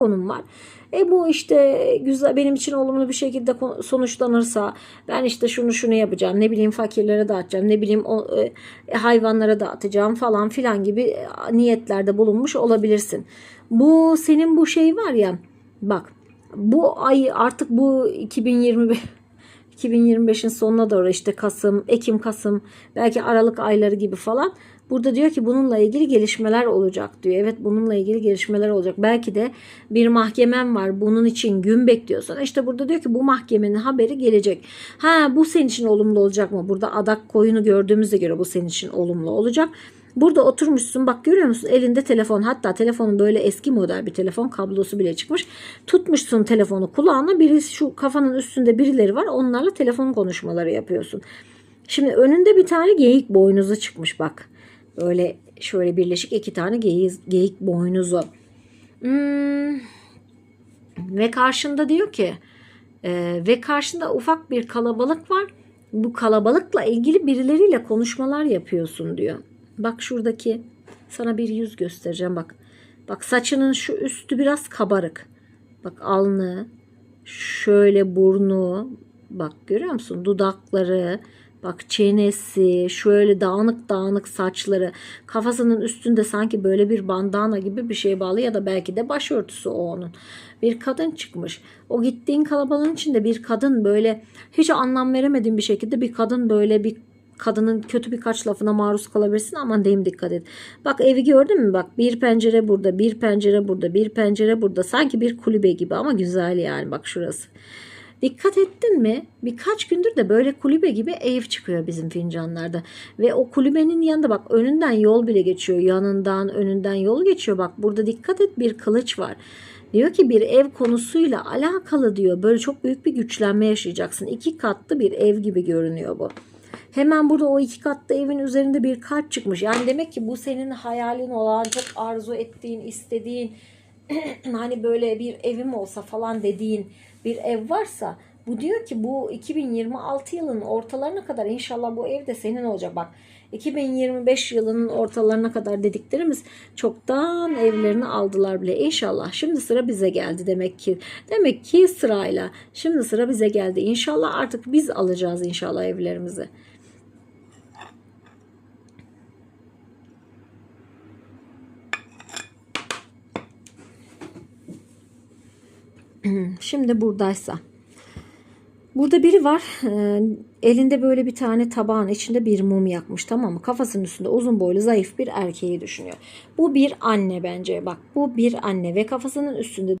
konum var. E bu işte güzel benim için olumlu bir şekilde sonuçlanırsa ben işte şunu şunu yapacağım. Ne bileyim fakirlere dağıtacağım. Ne bileyim o, e, hayvanlara dağıtacağım falan filan gibi e, niyetlerde bulunmuş olabilirsin. Bu senin bu şey var ya bak bu ay artık bu 2021 2025'in sonuna doğru işte Kasım, Ekim, Kasım, belki Aralık ayları gibi falan. Burada diyor ki bununla ilgili gelişmeler olacak diyor. Evet bununla ilgili gelişmeler olacak. Belki de bir mahkemem var. Bunun için gün bekliyorsan. İşte burada diyor ki bu mahkemenin haberi gelecek. Ha bu senin için olumlu olacak mı? Burada adak koyunu gördüğümüzde göre bu senin için olumlu olacak. Burada oturmuşsun bak görüyor musun elinde telefon hatta telefonun böyle eski model bir telefon kablosu bile çıkmış. Tutmuşsun telefonu kulağına biri şu kafanın üstünde birileri var onlarla telefon konuşmaları yapıyorsun. Şimdi önünde bir tane geyik boynuzu çıkmış bak. Böyle şöyle birleşik iki tane geyik, geyik boynuzu. Hmm. Ve karşında diyor ki e, ve karşında ufak bir kalabalık var. Bu kalabalıkla ilgili birileriyle konuşmalar yapıyorsun diyor. Bak şuradaki sana bir yüz göstereceğim bak. Bak saçının şu üstü biraz kabarık. Bak alnı, şöyle burnu, bak görüyor musun? Dudakları, bak çenesi, şöyle dağınık dağınık saçları. Kafasının üstünde sanki böyle bir bandana gibi bir şey bağlı ya da belki de başörtüsü o onun. Bir kadın çıkmış. O gittiğin kalabalığın içinde bir kadın böyle hiç anlam veremediğin bir şekilde bir kadın böyle bir kadının kötü birkaç lafına maruz kalabilirsin aman diyeyim dikkat et. Bak evi gördün mü bak bir pencere burada bir pencere burada bir pencere burada sanki bir kulübe gibi ama güzel yani bak şurası. Dikkat ettin mi? Birkaç gündür de böyle kulübe gibi ev çıkıyor bizim fincanlarda. Ve o kulübenin yanında bak önünden yol bile geçiyor. Yanından önünden yol geçiyor. Bak burada dikkat et bir kılıç var. Diyor ki bir ev konusuyla alakalı diyor. Böyle çok büyük bir güçlenme yaşayacaksın. İki katlı bir ev gibi görünüyor bu. Hemen burada o iki katlı evin üzerinde bir kalp çıkmış. Yani demek ki bu senin hayalin olan, çok arzu ettiğin, istediğin hani böyle bir evim olsa falan dediğin bir ev varsa bu diyor ki bu 2026 yılının ortalarına kadar inşallah bu ev de senin olacak. Bak 2025 yılının ortalarına kadar dediklerimiz çoktan evlerini aldılar bile inşallah. Şimdi sıra bize geldi demek ki. Demek ki sırayla şimdi sıra bize geldi. İnşallah artık biz alacağız inşallah evlerimizi. Şimdi buradaysa. Burada biri var. e, elinde böyle bir tane tabağın içinde bir mum yakmış tamam mı? Kafasının üstünde uzun boylu zayıf bir erkeği düşünüyor. Bu bir anne bence. Bak bu bir anne ve kafasının üstünde